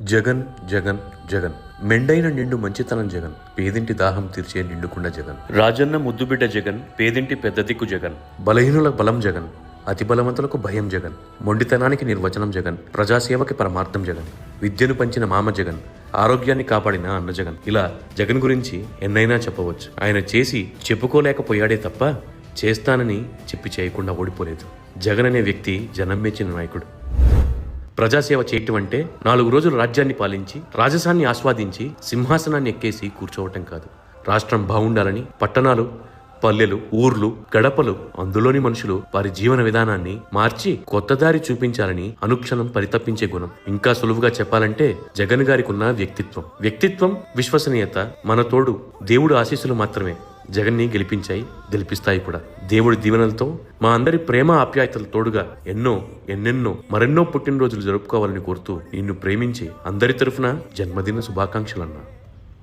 జగన్ జగన్ జగన్. మెండైన నిండు మంచితనం జగన్. పేదింటి దాహం తీర్చే నిండుకున్న జగన్. రాజన్న ముద్దుబిడ్డ జగన్. పేదింటి పెద్ద దిక్కు జగన్. బలహీనుల బలం జగన్. అతి బలవంతులకు భయం జగన్. మొండితనానికి నిర్వచనం జగన్. ప్రజాసేవకి పరమార్థం జగన్. విద్యను పంచిన మామ జగన్. ఆరోగ్యాన్ని కాపాడిన అన్న జగన్. ఇలా జగన్ గురించి ఎన్నైనా చెప్పవచ్చు. ఆయన చేసి చెప్పుకోలేకపోయాడే తప్ప చేస్తానని చెప్పి చేయకుండా ఓడిపోలేదు. జగన్ అనే వ్యక్తి జనం మెచ్చిన నాయకుడు. ప్రజాసేవ చేయటం అంటే నాలుగు రోజులు రాజ్యాన్ని పాలించి రాజసాన్ని ఆస్వాదించి సింహాసనాన్ని ఎక్కేసి కూర్చోవటం కాదు. రాష్ట్రం బాగుండాలని పట్టణాలు పల్లెలు ఊర్లు గడపలు అందులోని మనుషులు వారి జీవన విధానాన్ని మార్చి కొత్త దారి చూపించాలని అనుక్షణం పరితపించే గుణం. ఇంకా సులువుగా చెప్పాలంటే జగన్ గారికి ఉన్న వ్యక్తిత్వం. వ్యక్తిత్వం విశ్వసనీయత మన తోడు దేవుడు ఆశీస్సులు మాత్రమే. జగన్ని గెలిపించాయి గెలిపిస్తాయి కూడా. దేవుడి దీవెనలతో మా అందరి ప్రేమ ఆప్యాయతల తోడుగా ఎన్నో ఎన్నెన్నో మరెన్నో పుట్టినరోజులు జరుపుకోవాలని కోరుతూ నిన్ను ప్రేమించి అందరి తరఫున జన్మదిన శుభాకాంక్షలన్నా.